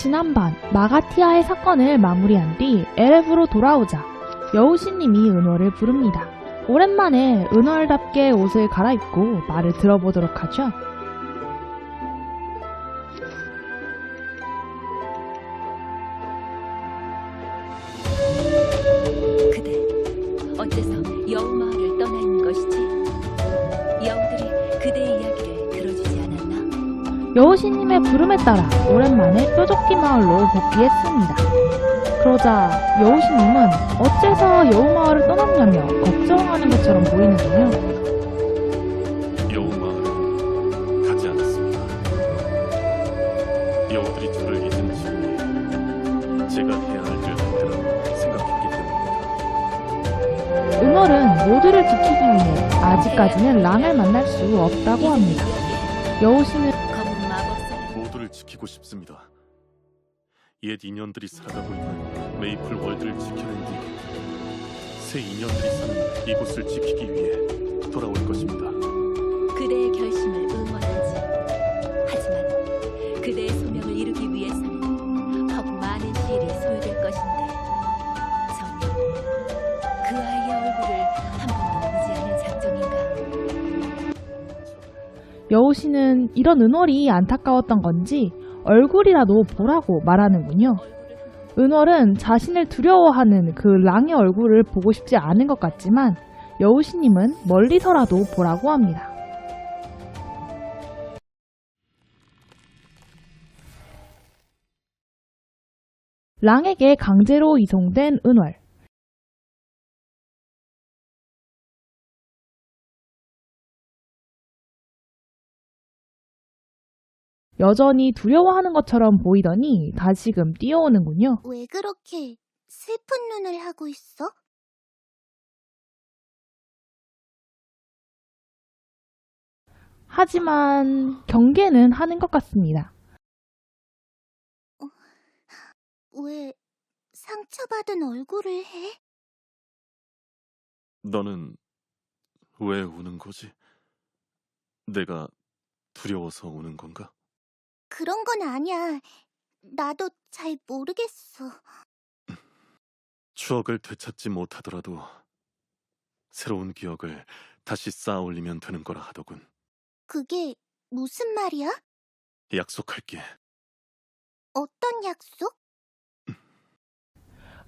지난번 마가티아의 사건을 마무리한 뒤 에레브로 돌아오자 여우신님이 은월을 부릅니다. 오랜만에 은월답게 옷을 갈아입고 말을 들어보도록 하죠. 부름에 따라 오랜만에 뾰족기 마을로 복귀했습니다. 그러자 여우신님은 어째서 여우마을을 떠났냐며 걱정하는 것처럼 보이는군요. 여우 마을은 가지 않았습니다. 여우들이 저를 잊은 즈음에 제가 해야 할 일을 할 때라고 생각했기 때문입니다. 은월은 모두를 지키기 위해 아직까지는 랑을 만날 수 없다고 합니다. 여우신은 지키고 싶습니다. 옛 인연들이 살아가고 있는 메이플 월드를 지켜낸 뒤 새 인연들이 사는 이곳을 지키기 위해 돌아올 것입니다. 그대의 결심을 응원하지. 하지만 그대의 소명을 이루기 위해서는 더욱 많은 시일이 소요될 것인데 전혀 그 아이의 얼굴을 한 번도 보지 않을 작정인가? 여우신은 이런 은월이 안타까웠던 건지 얼굴이라도 보라고 말하는군요. 은월은 자신을 두려워하는 그 랑의 얼굴을 보고 싶지 않은 것 같지만 여우신님은 멀리서라도 보라고 합니다. 랑에게 강제로 이송된 은월. 여전히 두려워하는 것처럼 보이더니 다시금 뛰어오는군요. 왜 그렇게 슬픈 눈을 하고 있어? 하지만 경계는 하는 것 같습니다. 왜 상처받은 얼굴을 해? 너는 왜 우는 거지? 내가 두려워서 우는 건가? 그런 건 아니야. 나도 잘 모르겠어. 추억을 되찾지 못하더라도 새로운 기억을 다시 쌓아 올리면 되는 거라 하더군. 그게 무슨 말이야? 약속할게. 어떤 약속?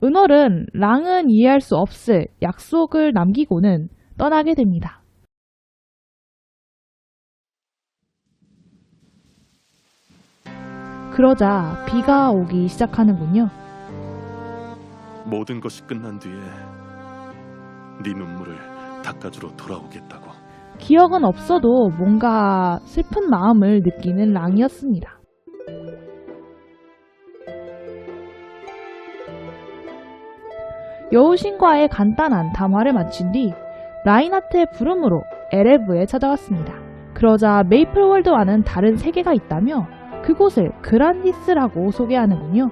은월은 랑은 이해할 수 없을 약속을 남기고는 떠나게 됩니다. 그러자 비가 오기 시작하는군요. 모든 것이 끝난 뒤에 네 눈물을 닦아주러 돌아오겠다고. 기억은 없어도 뭔가 슬픈 마음을 느끼는 랑이었습니다. 여우신과의 간단한 담화를 마친 뒤 라인하트의 부름으로 에레브에 찾아왔습니다. 그러자 메이플월드와는 다른 세계가 있다며 그곳을 그란디스라고 소개하는군요.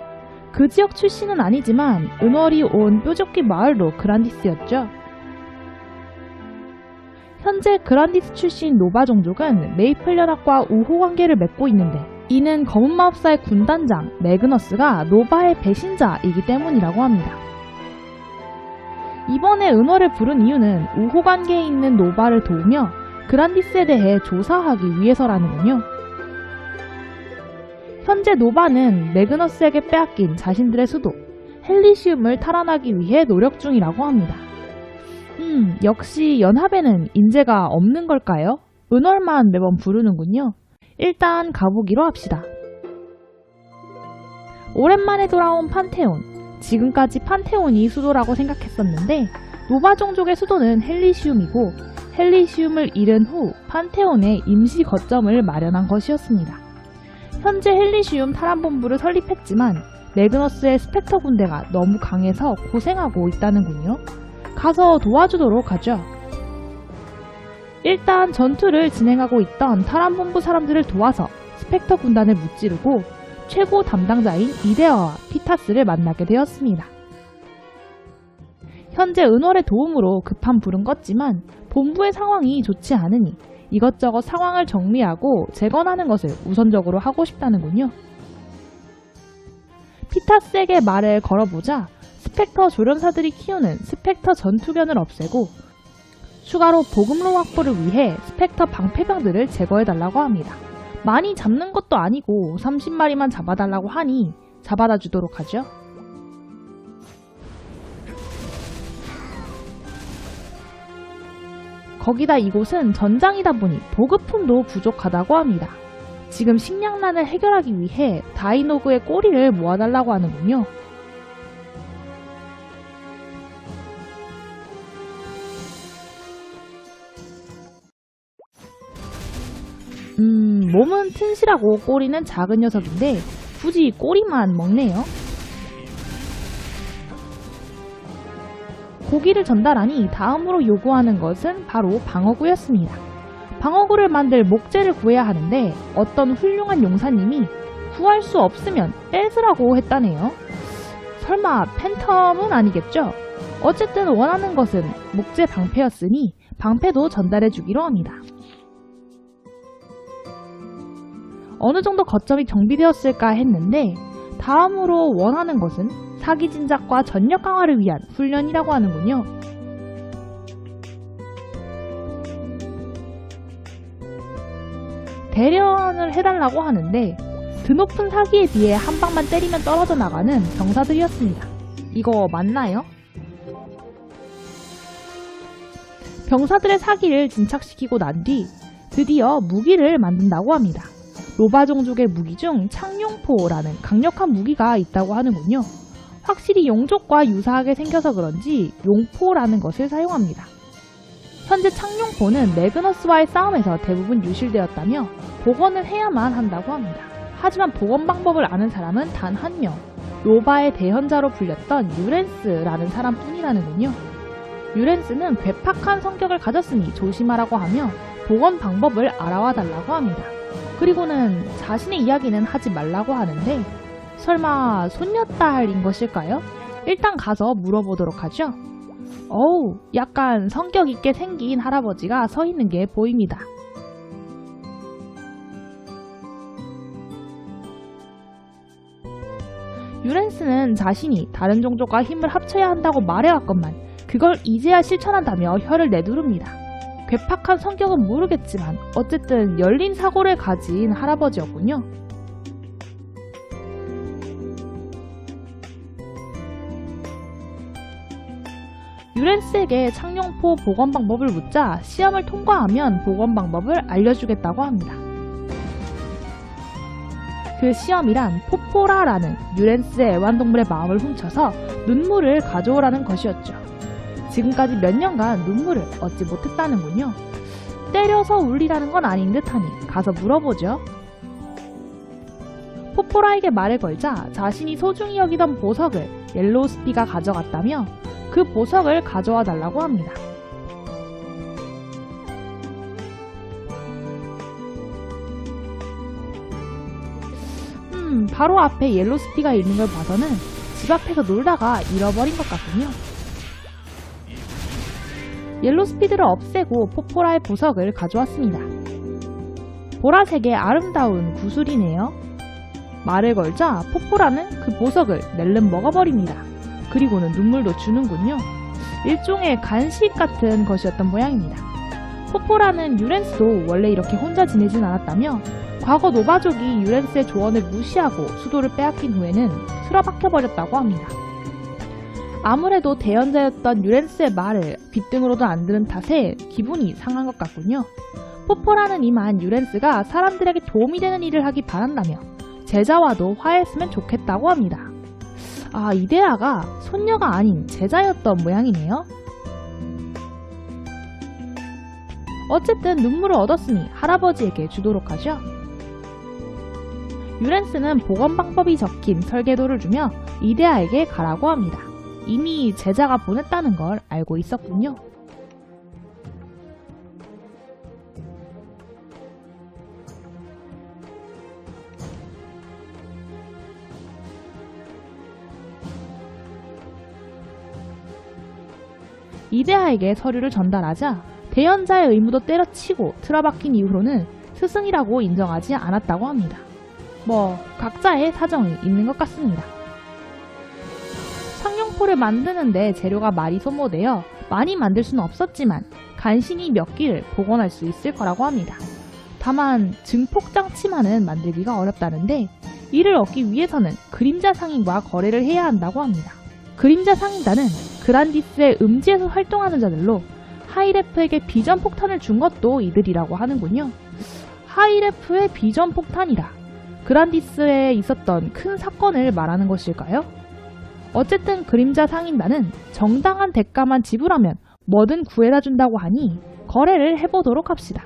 그 지역 출신은 아니지만 은월이 온 뾰족기 마을도 그란디스였죠. 현재 그란디스 출신 노바 종족은 메이플 연합과 우호 관계를 맺고 있는데 이는 검은 마법사의 군단장 매그너스가 노바의 배신자이기 때문이라고 합니다. 이번에 은월을 부른 이유는 우호 관계에 있는 노바를 도우며 그란디스에 대해 조사하기 위해서라는군요. 현재 노바는 매그너스에게 빼앗긴 자신들의 수도 헬리시움을 탈환하기 위해 노력 중이라고 합니다. 음, 역시 연합에는 인재가 없는 걸까요? 은월만 매번 부르는군요. 일단 가보기로 합시다. 오랜만에 돌아온 판테온. 지금까지 판테온이 수도라고 생각했었는데 노바 종족의 수도는 헬리시움이고 헬리시움을 잃은 후 판테온에 임시 거점을 마련한 것이었습니다. 현재 헬리시움 탈환본부를 설립했지만 매그너스의 스펙터 군대가 너무 강해서 고생하고 있다는군요. 가서 도와주도록 하죠. 일단 전투를 진행하고 있던 탈환본부 사람들을 도와서 스펙터 군단을 무찌르고 최고 담당자인 이데아와 피타스를 만나게 되었습니다. 현재 은월의 도움으로 급한 불은 껐지만 본부의 상황이 좋지 않으니 이것저것 상황을 정리하고 재건하는 것을 우선적으로 하고 싶다는군요. 티타스에게 말을 걸어보자 스펙터 조련사들이 키우는 스펙터 전투견을 없애고 추가로 보급로 확보를 위해 스펙터 방패병들을 제거해달라고 합니다. 많이 잡는 것도 아니고 30마리만 잡아달라고 하니 잡아다 주도록 하죠. 거기다 이곳은 전장이다 보니 보급품도 부족하다고 합니다. 지금 식량난을 해결하기 위해 다이노그의 꼬리를 모아달라고 하는군요. 음, 몸은 튼실하고 꼬리는 작은 녀석인데 굳이 꼬리만 먹네요. 고기를 전달하니 다음으로 요구하는 것은 바로 방어구였습니다. 방어구를 만들 목재를 구해야 하는데 어떤 훌륭한 용사님이 구할 수 없으면 뺏으라고 했다네요. 설마 팬텀은 아니겠죠? 어쨌든 원하는 것은 목재 방패였으니 방패도 전달해 주기로 합니다. 어느 정도 거점이 정비되었을까 했는데 다음으로 원하는 것은 사기 진작과 전력 강화를 위한 훈련이라고 하는군요. 대련을 해달라고 하는데 드높은 사기에 비해 한 방만 때리면 떨어져 나가는 병사들이었습니다. 이거 맞나요? 병사들의 사기를 진착시키고 난 뒤 드디어 무기를 만든다고 합니다. 로바 종족의 무기 중 창룡포라는 강력한 무기가 있다고 하는군요. 확실히 용족과 유사하게 생겨서 그런지 용포라는 것을 사용합니다. 현재 창룡포는 매그너스와의 싸움에서 대부분 유실되었다며 복원을 해야만 한다고 합니다. 하지만 복원 방법을 아는 사람은 단 한 명, 로바의 대현자로 불렸던 유렌스라는 사람뿐이라는군요. 유렌스는 괴팍한 성격을 가졌으니 조심하라고 하며 복원 방법을 알아와 달라고 합니다. 그리고는 자신의 이야기는 하지 말라고 하는데 설마 손녀딸인 것일까요? 일단 가서 물어보도록 하죠. 어우, 약간 성격 있게 생긴 할아버지가 서 있는 게 보입니다. 유렌스는 자신이 다른 종족과 힘을 합쳐야 한다고 말해왔건만 그걸 이제야 실천한다며 혀를 내두릅니다. 괴팍한 성격은 모르겠지만 어쨌든 열린 사고를 가진 할아버지였군요. 유렌스에게 창룡포 복원 방법을 묻자 시험을 통과하면 복원 방법을 알려주겠다고 합니다. 그 시험이란 포포라라는 유렌스의 애완동물의 마음을 훔쳐서 눈물을 가져오라는 것이었죠. 지금까지 몇 년간 눈물을 얻지 못했다는군요. 때려서 울리라는 건 아닌 듯하니 가서 물어보죠. 포포라에게 말을 걸자 자신이 소중히 여기던 보석을 옐로우스피가 가져갔다며 그 보석을 가져와 달라고 합니다. 음, 바로 앞에 옐로스피가 있는 걸 봐서는 집 앞에서 놀다가 잃어버린 것 같군요. 옐로스피드를 없애고 포포라의 보석을 가져왔습니다. 보라색의 아름다운 구슬이네요. 말을 걸자 포포라는 그 보석을 낼름 먹어버립니다. 그리고는 눈물도 주는군요. 일종의 간식 같은 것이었던 모양입니다. 포포라는 유렌스도 원래 이렇게 혼자 지내진 않았다며 과거 노바족이 유렌스의 조언을 무시하고 수도를 빼앗긴 후에는 틀어박혀 버렸다고 합니다. 아무래도 대연자였던 유렌스의 말을 귓등으로도 안 들은 탓에 기분이 상한 것 같군요. 포포라는 이만 유렌스가 사람들에게 도움이 되는 일을 하기 바란다며 제자와도 화했으면 좋겠다고 합니다. 아, 이데아가 손녀가 아닌 제자였던 모양이네요. 어쨌든 눈물을 얻었으니 할아버지에게 주도록 하죠. 유렌스는 복원 방법이 적힌 설계도를 주며 이데아에게 가라고 합니다. 이미 제자가 보냈다는 걸 알고 있었군요. 이데아에게 서류를 전달하자 대연자의 의무도 때려치고 틀어박힌 이후로는 스승이라고 인정하지 않았다고 합니다. 뭐 각자의 사정이 있는 것 같습니다. 창룡포를 만드는데 재료가 많이 소모되어 많이 만들 수는 없었지만 간신히 몇 기를 복원할 수 있을 거라고 합니다. 다만 증폭장치만은 만들기가 어렵다는데 이를 얻기 위해서는 그림자 상인과 거래를 해야 한다고 합니다. 그림자 상인단은 그란디스의 음지에서 활동하는 자들로 하이레프에게 비전 폭탄을 준 것도 이들이라고 하는군요. 하이레프의 비전 폭탄이라 그란디스에 있었던 큰 사건을 말하는 것일까요? 어쨌든 그림자 상인단은 정당한 대가만 지불하면 뭐든 구해다 준다고 하니 거래를 해보도록 합시다.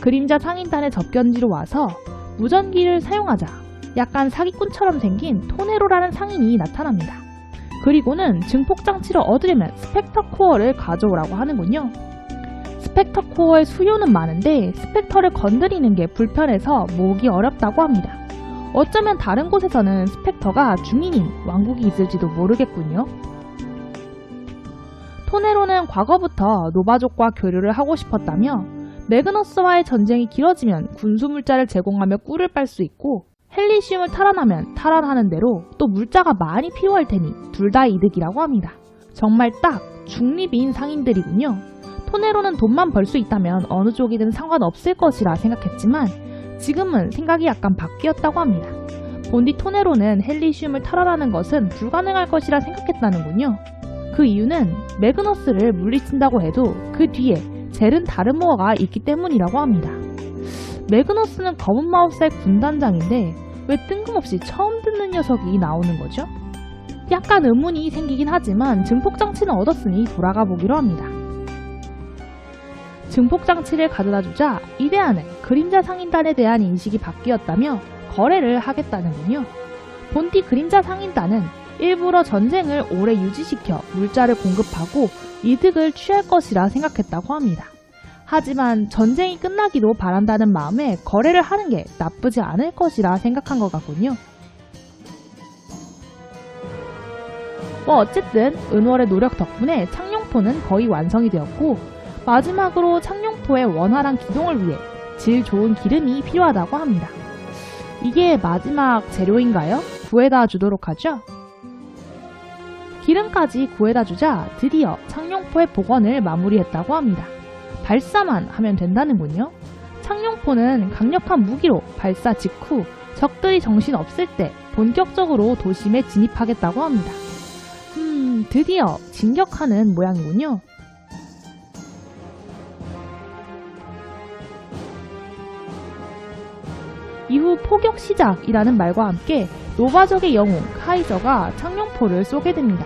그림자 상인단의 접견지로 와서 무전기를 사용하자 약간 사기꾼처럼 생긴 토네로라는 상인이 나타납니다. 그리고는 증폭장치를 얻으려면 스펙터 코어를 가져오라고 하는군요. 스펙터 코어의 수요는 많은데 스펙터를 건드리는 게 불편해서 모으기 어렵다고 합니다. 어쩌면 다른 곳에서는 스펙터가 중인인 왕국이 있을지도 모르겠군요. 토네로는 과거부터 노바족과 교류를 하고 싶었다며 매그너스와의 전쟁이 길어지면 군수 물자를 제공하며 꿀을 빨 수 있고 헬리시움을 탈환하면 탈환하는 대로 또 물자가 많이 필요할 테니 둘 다 이득이라고 합니다. 정말 딱 중립인 상인들이군요. 토네로는 돈만 벌 수 있다면 어느 쪽이든 상관없을 것이라 생각했지만 지금은 생각이 약간 바뀌었다고 합니다. 본디 토네로는 헬리시움을 탈환하는 것은 불가능할 것이라 생각했다는군요. 그 이유는 매그너스를 물리친다고 해도 그 뒤에 젤은 다른 모어가 있기 때문이라고 합니다. 매그너스는 검은 마법사의 군단장인데 왜 뜬금없이 처음 듣는 녀석이 나오는 거죠? 약간 의문이 생기긴 하지만 증폭장치는 얻었으니 돌아가 보기로 합니다. 증폭장치를 가져다 주자 이데아는 그림자 상인단에 대한 인식이 바뀌었다며 거래를 하겠다는군요. 본티 그림자 상인단은 일부러 전쟁을 오래 유지시켜 물자를 공급하고 이득을 취할 것이라 생각했다고 합니다. 하지만 전쟁이 끝나기도 바란다는 마음에 거래를 하는 게 나쁘지 않을 것이라 생각한 것 같군요. 뭐 어쨌든 은월의 노력 덕분에 창룡포는 거의 완성이 되었고 마지막으로 창룡포의 원활한 기동을 위해 질 좋은 기름이 필요하다고 합니다. 이게 마지막 재료인가요? 구해다 주도록 하죠. 기름까지 구해다 주자 드디어 창룡포의 복원을 마무리했다고 합니다. 발사만 하면 된다는군요. 창룡포는 강력한 무기로 발사 직후 적들이 정신 없을 때 본격적으로 도심에 진입하겠다고 합니다. 음, 드디어 진격하는 모양이군요. 이후 포격 시작이라는 말과 함께 노바적의 영웅 카이저가 창룡포를 쏘게 됩니다.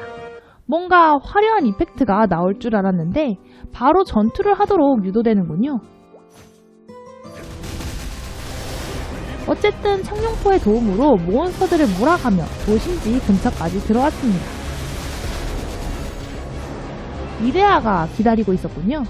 뭔가 화려한 이펙트가 나올 줄 알았는데 바로 전투를 하도록 유도되는군요. 어쨌든 창룡포의 도움으로 몬스터들을 몰아가며 도심지 근처까지 들어왔습니다. 이데아가 기다리고 있었군요.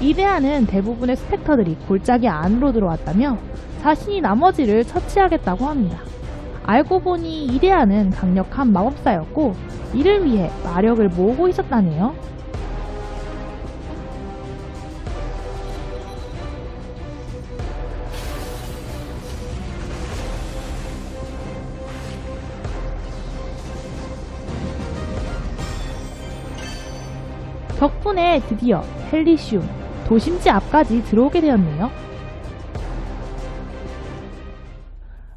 이데아는 대부분의 스펙터들이 골짜기 안으로 들어왔다며 자신이 나머지를 처치하겠다고 합니다. 알고 보니 이데아는 강력한 마법사였고 이를 위해 마력을 모으고 있었다네요. 덕분에 드디어 헬리시움 도심지 앞까지 들어오게 되었네요.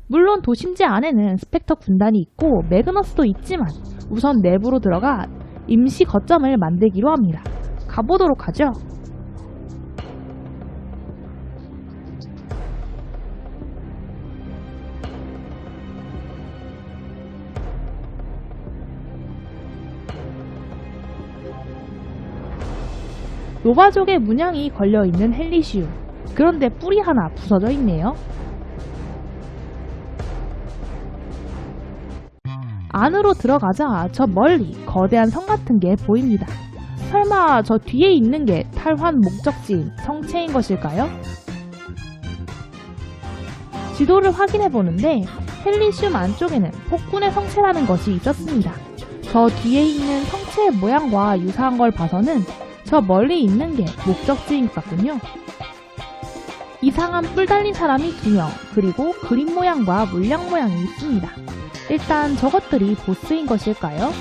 물론 도심지 안에는 스펙터 군단이 있고 매그너스도 있지만 우선 내부로 들어가 임시 거점을 만들기로 합니다. 가보도록 하죠. 노바족의 문양이 걸려있는 헬리시움. 그런데 뿔이 하나 부서져 있네요. 안으로 들어가자 저 멀리 거대한 성 같은 게 보입니다. 설마 저 뒤에 있는 게 탈환 목적지인 성체인 것일까요? 지도를 확인해 보는데 헬리시움 안쪽에는 폭군의 성체라는 것이 있었습니다. 저 뒤에 있는 성체의 모양과 유사한 걸 봐서는 저 멀리 있는 게 목적지인 것 같군요. 이상한 뿔 달린 사람이 두 명, 그리고 그림 모양과 물량 모양이 있습니다. 일단 저것들이 보스인 것일까요?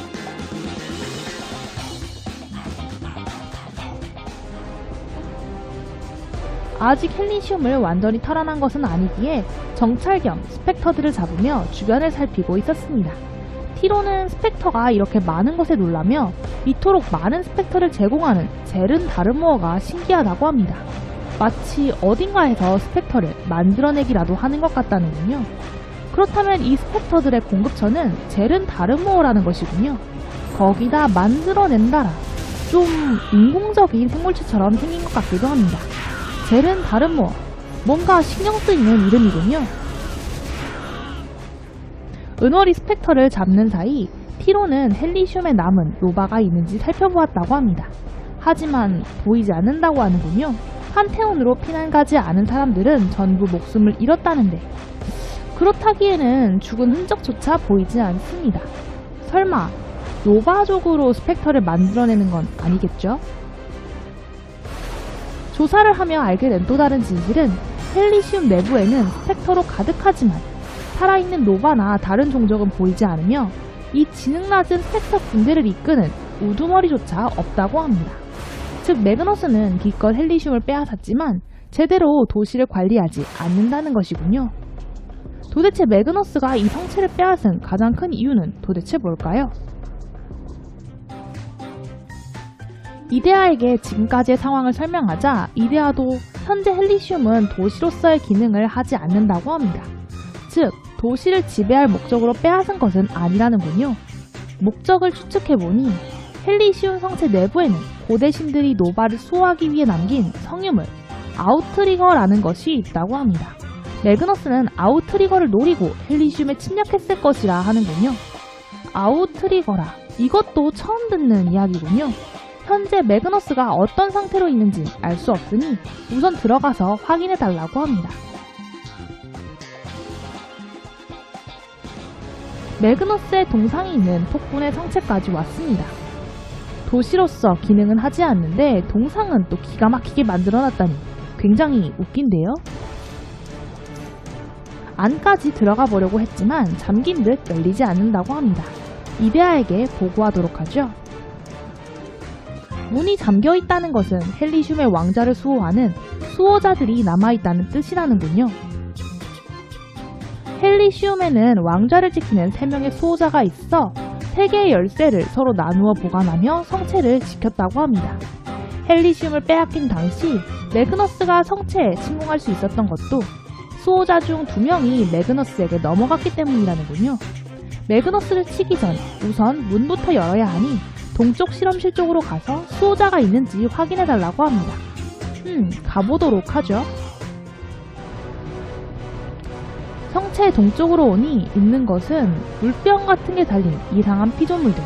아직 헬리시움을 완전히 털어난 것은 아니기에 정찰 겸 스펙터들을 잡으며 주변을 살피고 있었습니다. 티로는 스펙터가 이렇게 많은 것에 놀라며 이토록 많은 스펙터를 제공하는 젤은 다르모어가 신기하다고 합니다. 마치 어딘가에서 스펙터를 만들어내기라도 하는 것 같다는군요. 그렇다면 이 스펙터들의 공급처는 젤은 다르모어라는 것이군요. 거기다 만들어낸다라 좀 인공적인 생물체처럼 생긴 것 같기도 합니다. 젤은 다르모어 뭔가 신경 쓰이는 이름이군요. 은월이 스펙터를 잡는 사이 티로는 헬리슘에 남은 노바가 있는지 살펴보았다고 합니다. 하지만 보이지 않는다고 하는군요. 판테온으로 피난 가지 않은 사람들은 전부 목숨을 잃었다는데 그렇다기에는 죽은 흔적조차 보이지 않습니다. 설마 노바족으로 스펙터를 만들어내는 건 아니겠죠? 조사를 하며 알게 된 또 다른 진실은 헬리시움 내부에는 스펙터로 가득하지만 살아있는 노바나 다른 종족은 보이지 않으며 이 지능 낮은 스펙터 군대를 이끄는 우두머리조차 없다고 합니다. 즉 매그너스는 기껏 헬리슘을 빼앗았지만 제대로 도시를 관리하지 않는다는 것이군요. 도대체 매그너스가 이 성체를 빼앗은 가장 큰 이유는 도대체 뭘까요? 이데아에게 지금까지의 상황을 설명하자 이데아도 현재 헬리슘은 도시로서의 기능을 하지 않는다고 합니다. 즉, 도시를 지배할 목적으로 빼앗은 것은 아니라는군요. 목적을 추측해보니 헬리시움 성체 내부에는 고대 신들이 노바를 수호하기 위해 남긴 성유물 아우트리거라는 것이 있다고 합니다. 매그너스는 아우트리거를 노리고 헬리시움에 침략했을 것이라 하는군요. 아우트리거라. 이것도 처음 듣는 이야기군요. 현재 매그너스가 어떤 상태로 있는지 알 수 없으니 우선 들어가서 확인해 달라고 합니다. 매그너스의 동상이 있는 폭군의 성체까지 왔습니다. 도시로서 기능은 하지 않는데 동상은 또 기가 막히게 만들어놨다니 굉장히 웃긴데요? 안까지 들어가 보려고 했지만 잠긴 듯 열리지 않는다고 합니다. 이데아에게 보고하도록 하죠. 문이 잠겨 있다는 것은 헬리슘의 왕자를 수호하는 수호자들이 남아있다는 뜻이라는군요. 헬리시움에는 왕좌를 지키는 3명의 수호자가 있어 3개의 열쇠를 서로 나누어 보관하며 성체를 지켰다고 합니다. 헬리시움을 빼앗긴 당시 매그너스가 성체에 침공할 수 있었던 것도 수호자 중 2명이 매그너스에게 넘어갔기 때문이라는군요. 매그너스를 치기 전 우선 문부터 열어야 하니 동쪽 실험실 쪽으로 가서 수호자가 있는지 확인해달라고 합니다. 음, 가보도록 하죠. 성체 동쪽으로 오니 있는 것은 물병 같은 게 달린 이상한 피조물들.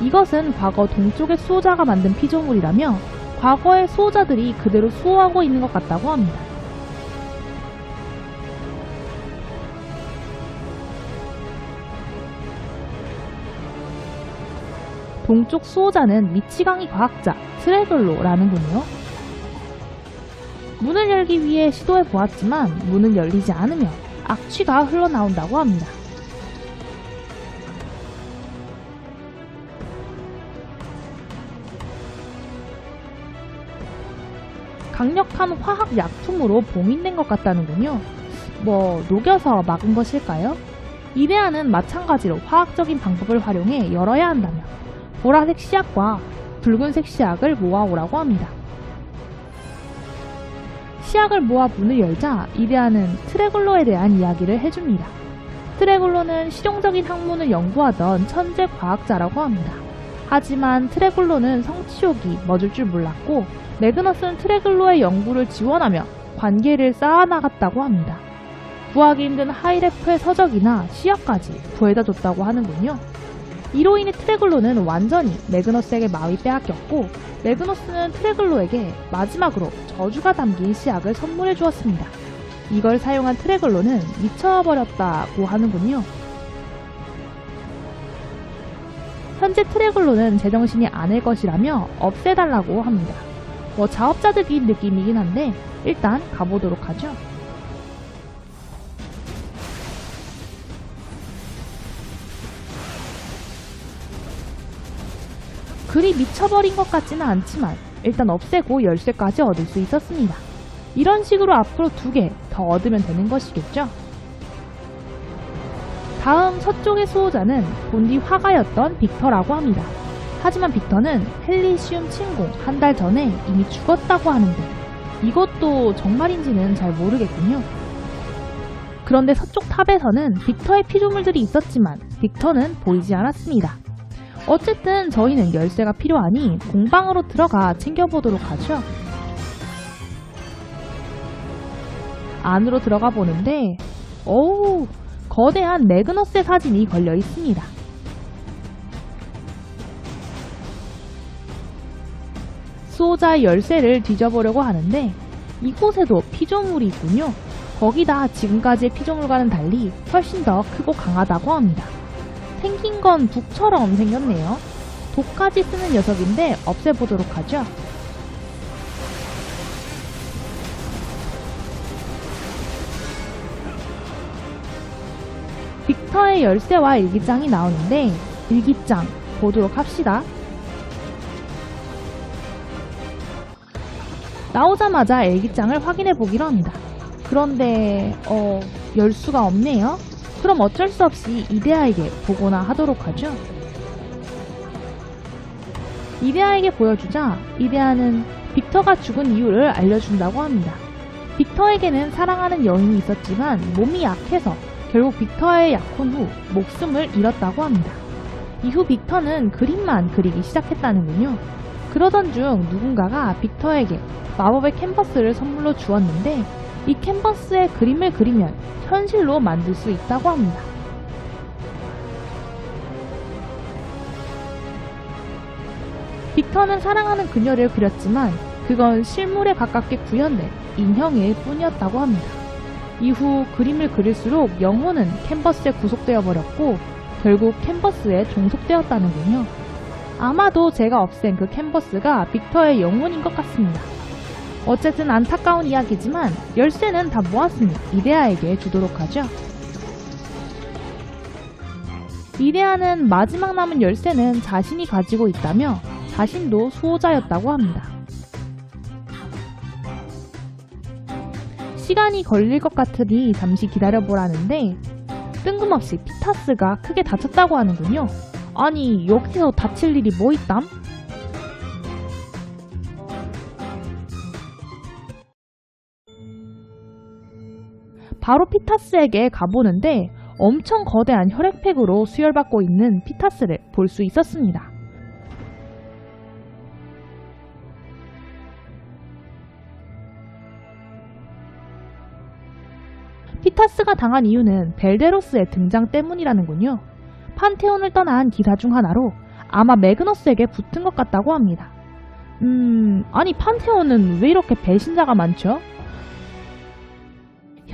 이것은 과거 동쪽의 수호자가 만든 피조물이라며 과거의 수호자들이 그대로 수호하고 있는 것 같다고 합니다. 동쪽 수호자는 미치광이 과학자 트레글로라는군요. 문을 열기 위해 시도해 보았지만 문은 열리지 않으며 악취가 흘러나온다고 합니다. 강력한 화학 약품으로 봉인된 것 같다는군요. 뭐 녹여서 막은 것일까요? 이데아는 마찬가지로 화학적인 방법을 활용해 열어야 한다며 보라색 씨앗과 붉은색 씨앗을 모아오라고 합니다. 시약을 모아 문을 열자 이데아는 트레글로에 대한 이야기를 해줍니다. 트레글로는 실용적인 학문을 연구하던 천재 과학자라고 합니다. 하지만 트레글로는 성취욕이 멎을 줄 몰랐고 매그너스는 트레글로의 연구를 지원하며 관계를 쌓아나갔다고 합니다. 구하기 힘든 하이레프의 서적이나 시약까지 구해다 줬다고 하는군요. 이로 인해 트레글로는 완전히 매그너스에게 마음이 빼앗겼고 매그너스는 트레글로에게 마지막으로 저주가 담긴 시약을 선물해 주었습니다. 이걸 사용한 트레글로는 미쳐버렸다고 하는군요. 현재 트래글로는 제정신이 아닐 것이라며 없애달라고 합니다. 뭐 자업자득인 느낌이긴 한데 일단 가보도록 하죠. 글이 미쳐버린 것 같지는 않지만 일단 없애고 열쇠까지 얻을 수 있었습니다. 이런 식으로 앞으로 두 개 더 얻으면 되는 것이겠죠? 다음 서쪽의 수호자는 본디 화가였던 빅터라고 합니다. 하지만 빅터는 헬리시움 침공 한 달 전에 이미 죽었다고 하는데 이것도 정말인지는 잘 모르겠군요. 그런데 서쪽 탑에서는 빅터의 피조물들이 있었지만 빅터는 보이지 않았습니다. 어쨌든 저희는 열쇠가 필요하니 공방으로 들어가 챙겨보도록 하죠. 안으로 들어가 보는데, 어우, 거대한 매그너스의 사진이 걸려 있습니다. 수호자의 열쇠를 뒤져보려고 하는데, 이곳에도 피조물이 있군요. 거기다 지금까지의 피조물과는 달리 훨씬 더 크고 강하다고 합니다. 생긴 건 북처럼 생겼네요. 독까지 쓰는 녀석인데 없애보도록 하죠. 빅터의 열쇠와 일기장이 나오는데 일기장 보도록 합시다. 나오자마자 일기장을 확인해 보기로 합니다. 그런데 어, 열 수가 없네요. 그럼 어쩔 수 없이 이데아에게 보거나 하도록 하죠. 이데아에게 보여주자 이데아는 빅터가 죽은 이유를 알려준다고 합니다. 빅터에게는 사랑하는 여인이 있었지만 몸이 약해서 결국 빅터의 약혼 후 목숨을 잃었다고 합니다. 이후 빅터는 그림만 그리기 시작했다는군요. 그러던 중 누군가가 빅터에게 마법의 캔버스를 선물로 주었는데 이 캔버스에 그림을 그리면 현실로 만들 수 있다고 합니다. 빅터는 사랑하는 그녀를 그렸지만 그건 실물에 가깝게 구현된 인형일 뿐이었다고 합니다. 이후 그림을 그릴수록 영혼은 캔버스에 구속되어 버렸고 결국 캔버스에 종속되었다는군요. 아마도 제가 없앤 그 캔버스가 빅터의 영혼인 것 같습니다. 어쨌든 안타까운 이야기지만 열쇠는 다 모았으니 이데아에게 주도록 하죠. 이데아는 마지막 남은 열쇠는 자신이 가지고 있다며 자신도 수호자였다고 합니다. 시간이 걸릴 것 같으니 잠시 기다려보라는데 뜬금없이 피타스가 크게 다쳤다고 하는군요. 아니 여기서 다칠 일이 뭐 있담? 바로 피타스에게 가보는데 엄청 거대한 혈액팩으로 수혈받고 있는 피타스를 볼 수 있었습니다. 피타스가 당한 이유는 벨데로스의 등장 때문이라는군요. 판테온을 떠난 기사 중 하나로 아마 매그너스에게 붙은 것 같다고 합니다. 음, 아니 판테온은 왜 이렇게 배신자가 많죠?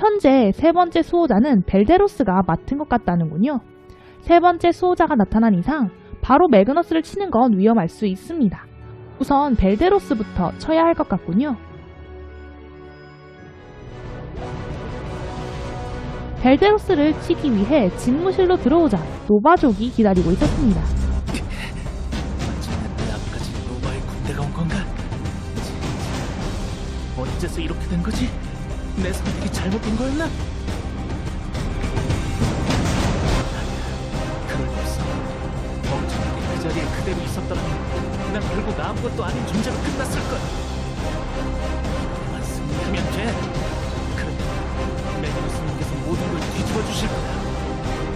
현재 세 번째 수호자는 벨데로스가 맡은 것 같다는군요. 세 번째 수호자가 나타난 이상 바로 매그너스를 치는 건 위험할 수 있습니다. 우선 벨데로스부터 쳐야 할 것 같군요. 벨데로스를 치기 위해 집무실로 들어오자 노바족이 기다리고 있었습니다. 어째서 이렇게 된 거지? 내 선택이 잘못된 거였나? 그럴 리 없어. 멍청하게 그 자리에 그대로 있었다면 난 결국 아무것도 아닌 존재로 끝났을 거야. 그만 승리하면 돼. 걸 주실 거야.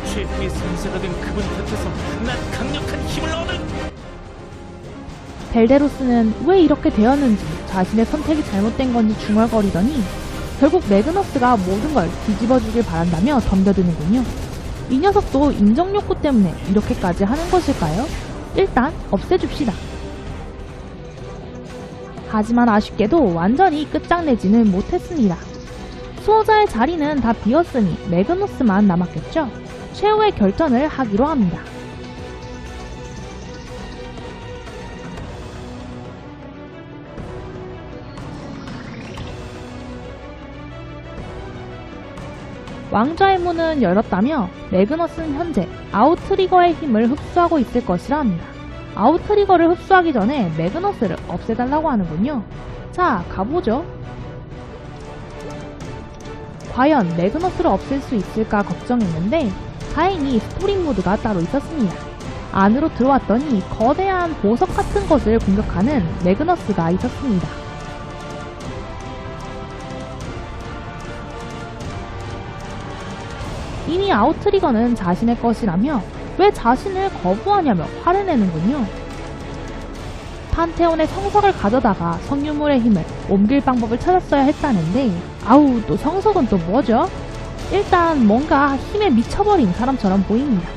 최후의 승세가 된 그분 곁에서 난 강력한 힘을 얻을 벨데로스는 왜 이렇게 되었는지 자신의 선택이 잘못된 건지 중얼거리더니 결국 매그너스가 모든 걸 뒤집어주길 바란다며 덤벼드는군요. 이 녀석도 인정 욕구 때문에 이렇게까지 하는 것일까요? 일단 없애줍시다. 하지만 아쉽게도 완전히 끝장내지는 못했습니다. 수호자의 자리는 다 비었으니 매그너스만 남았겠죠? 최후의 결전을 하기로 합니다. 왕좌의 문은 열었다며 매그너스는 현재 아우트리거의 힘을 흡수하고 있을 것이라 합니다. 아우트리거를 흡수하기 전에 매그너스를 없애달라고 하는군요. 자, 가보죠. 과연 매그너스를 없앨 수 있을까 걱정했는데 다행히 스토링 모드가 따로 있었습니다. 안으로 들어왔더니 거대한 보석 같은 것을 공격하는 매그너스가 있었습니다. 이미 아우트리거는 자신의 것이라며 왜 자신을 거부하냐며 화를 내는군요. 판테온의 성석을 가져다가 성유물의 힘을 옮길 방법을 찾았어야 했다는데 아우 또 성석은 또 뭐죠? 일단 뭔가 힘에 미쳐버린 사람처럼 보입니다.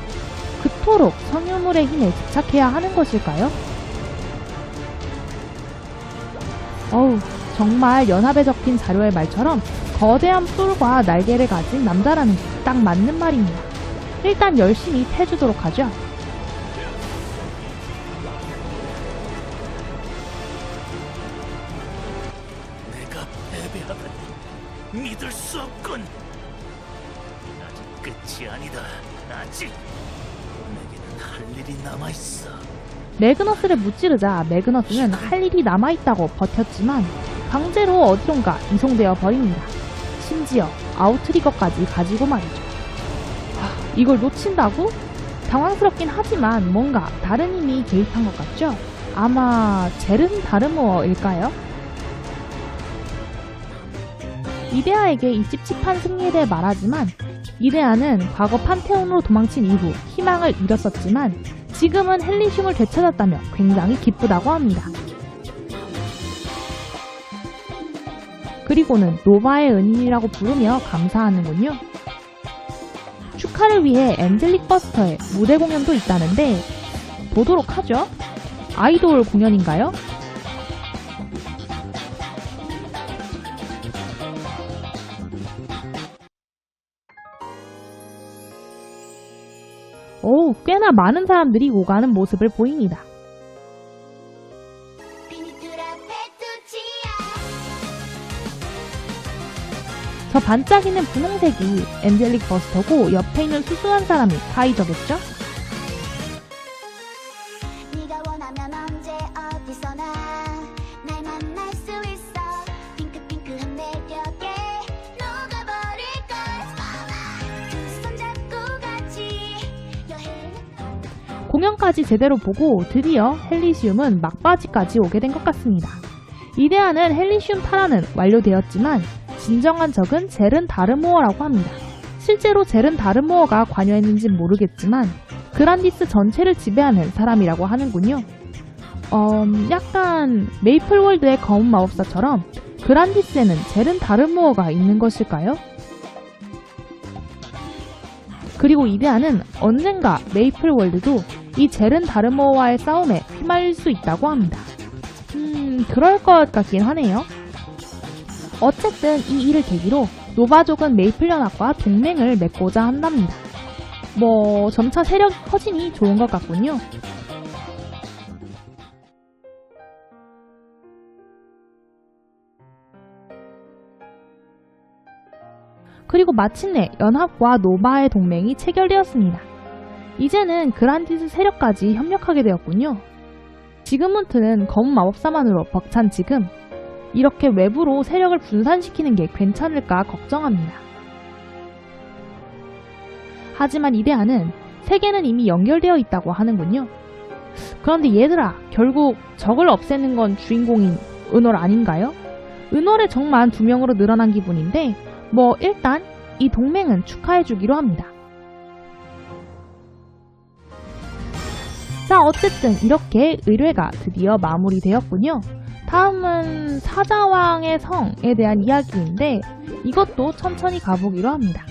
그토록 성유물의 힘에 집착해야 하는 것일까요? 어우 정말 연합에 적힌 자료의 말처럼 거대한 뿔과 날개를 가진 남자라는 게 딱 맞는 말입니다. 일단 열심히 패주도록 하죠. 내가 패배하다니 믿을 수 없군. 아직 끝이 아니다. 아직 내게는 할 일이 남아 있어. 매그너스를 무찌르자 매그너스는 할 일이 남아있다고 버텼지만 강제로 어디론가 이송되어 버립니다. 심지어 아우트리거까지 가지고 말이죠. 아, 이걸 놓친다고? 당황스럽긴 하지만 뭔가 다른 힘이 개입한 것 같죠? 아마 젤은 다르모어일까요? 이데아에게 이 찝찝한 대해 말하지만 이데아는 과거 판테온으로 도망친 이후 희망을 잃었었지만 지금은 헬리슘을 되찾았다며 굉장히 기쁘다고 합니다. 그리고는 노바의 은인이라고 부르며 감사하는군요. 축하를 위해 엔젤릭 버스터의 무대 공연도 있다는데 보도록 하죠. 아이돌 공연인가요? 오, 꽤나 많은 사람들이 오가는 모습을 보입니다. 저 반짝이는 분홍색이 엔젤릭 버스터고 옆에 있는 수수한 사람이 카이저겠죠? 공연까지 제대로 보고 드디어 헬리시움은 막바지까지 오게 된 것 같습니다. 이데아는 헬리시움 탈환은 완료되었지만 진정한 적은 젤은 다르모어라고 합니다. 실제로 젤은 다르모어가 관여했는진 모르겠지만 그란디스 전체를 지배하는 사람이라고 하는군요. 음, 약간 메이플월드의 검은 마법사처럼 그란디스에는 젤은 다르모어가 있는 것일까요? 그리고 이데아는 언젠가 메이플월드도 이 젤은 다르모어와의 싸움에 휘말릴 수 있다고 합니다. 음, 그럴 것 같긴 하네요. 어쨌든 이 일을 계기로 노바족은 메이플 연합과 동맹을 맺고자 한답니다. 뭐 점차 세력이 커지니 좋은 것 같군요. 그리고 마침내 연합과 노바의 동맹이 체결되었습니다. 이제는 그란디스 세력까지 협력하게 되었군요. 지금부터는 검은 마법사만으로 벅찬 지금 이렇게 외부로 세력을 분산시키는 게 괜찮을까 걱정합니다. 하지만 이데아는 세계는 이미 연결되어 있다고 하는군요. 그런데 얘들아, 결국 적을 없애는 건 주인공인 은월 아닌가요? 은월의 적만 두 명으로 늘어난 기분인데, 뭐 일단 이 동맹은 축하해주기로 합니다. 자, 어쨌든 이렇게 의뢰가 드디어 마무리되었군요. 다음은 사자왕의 성에 대한 이야기인데 이것도 천천히 가보기로 합니다.